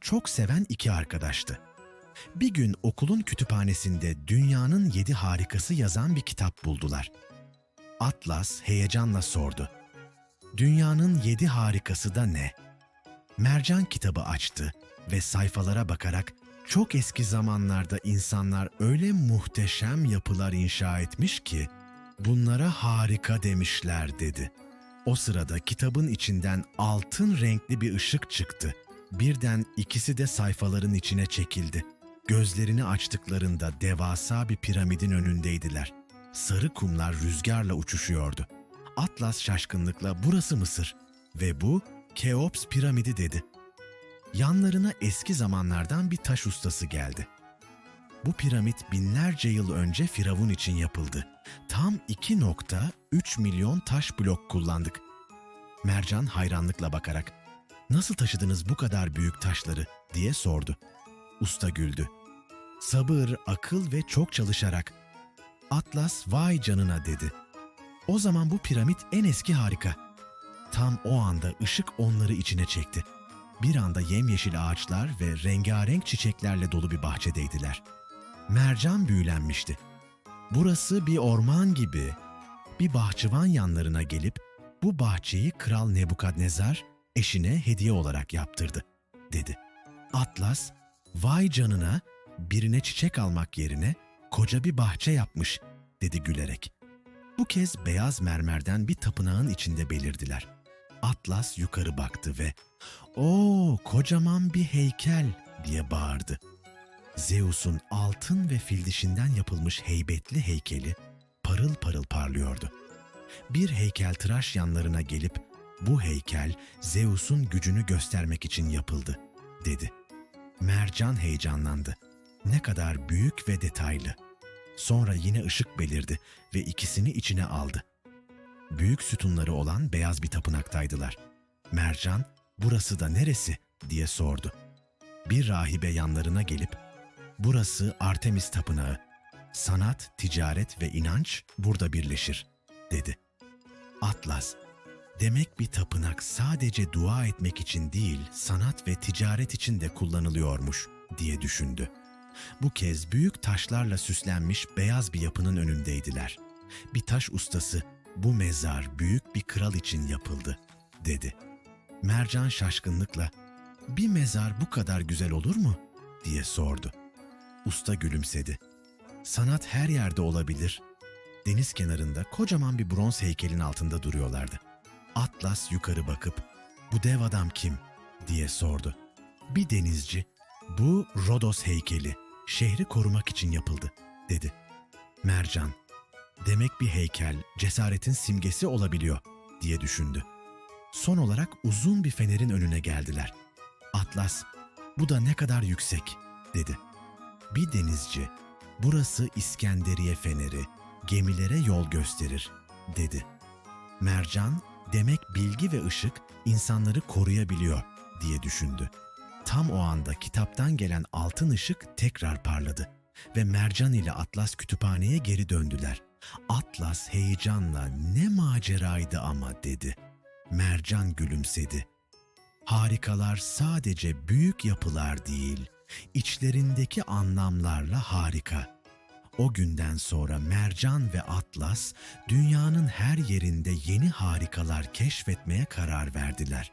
çok seven iki arkadaştı. Bir gün okulun kütüphanesinde dünyanın yedi harikası yazan bir kitap buldular. Atlas heyecanla sordu. Dünyanın yedi harikası da ne? Mercan kitabı açtı ve sayfalara bakarak çok eski zamanlarda insanlar öyle muhteşem yapılar inşa etmiş ki bunlara harika demişler dedi. O sırada kitabın içinden altın renkli bir ışık çıktı. Birden ikisi de sayfaların içine çekildi. Gözlerini açtıklarında devasa bir piramidin önündeydiler. Sarı kumlar rüzgarla uçuşuyordu. Atlas şaşkınlıkla burası Mısır ve bu Keops piramidi dedi. Yanlarına eski zamanlardan bir taş ustası geldi. Bu piramit binlerce yıl önce Firavun için yapıldı. Tam 2.3 milyon taş blok kullandık. Mercan hayranlıkla bakarak, "Nasıl taşıdınız bu kadar büyük taşları?" diye sordu. Usta güldü. Sabır, akıl ve çok çalışarak. Atlas vay canına dedi. O zaman bu piramit en eski harika. Tam o anda ışık onları içine çekti. Bir anda yemyeşil ağaçlar ve rengarenk çiçeklerle dolu bir bahçedeydiler. Mercan büyülenmişti. Burası bir orman gibi. Bir bahçıvan yanlarına gelip bu bahçeyi Kral Nebukadnezar eşine hediye olarak yaptırdı, dedi. Atlas, vay canına birine çiçek almak yerine koca bir bahçe yapmış, dedi gülerek. Bu kez beyaz mermerden bir tapınağın içinde belirdiler. Atlas yukarı baktı ve ''Oo, kocaman bir heykel!'' diye bağırdı. Zeus'un altın ve fil dişinden yapılmış heybetli heykeli parıl parıl parlıyordu. Bir heykeltıraş yanlarına gelip bu heykel Zeus'un gücünü göstermek için yapıldı, dedi. Mercan heyecanlandı. Ne kadar büyük ve detaylı. Sonra yine ışık belirdi ve ikisini içine aldı. Büyük sütunları olan beyaz bir tapınaktaydılar. Mercan, burası da neresi diye sordu. Bir rahibe yanlarına gelip, burası Artemis Tapınağı. Sanat, ticaret ve inanç burada birleşir, dedi. Atlas, demek bir tapınak sadece dua etmek için değil, sanat ve ticaret için de kullanılıyormuş diye düşündü. Bu kez büyük taşlarla süslenmiş beyaz bir yapının önündeydiler. Bir taş ustası, bu mezar büyük bir kral için yapıldı, dedi. Mercan şaşkınlıkla, bir mezar bu kadar güzel olur mu? diye sordu. Usta gülümsedi. Sanat her yerde olabilir. Deniz kenarında kocaman bir bronz heykelin altında duruyorlardı. Atlas yukarı bakıp, bu dev adam kim? diye sordu. Bir denizci, bu Rodos heykeli, şehri korumak için yapıldı, dedi. Mercan, demek bir heykel cesaretin simgesi olabiliyor, diye düşündü. Son olarak uzun bir fenerin önüne geldiler. Atlas, bu da ne kadar yüksek, dedi. Bir denizci, burası İskenderiye feneri, gemilere yol gösterir, dedi. Mercan, demek bilgi ve ışık insanları koruyabiliyor, diye düşündü. Tam o anda kitaptan gelen altın ışık tekrar parladı ve Mercan ile Atlas kütüphaneye geri döndüler. Atlas heyecanla ne maceraydı ama dedi. Mercan gülümsedi. Harikalar sadece büyük yapılar değil, içlerindeki anlamlarla harika. O günden sonra Mercan ve Atlas dünyanın her yerinde yeni harikalar keşfetmeye karar verdiler.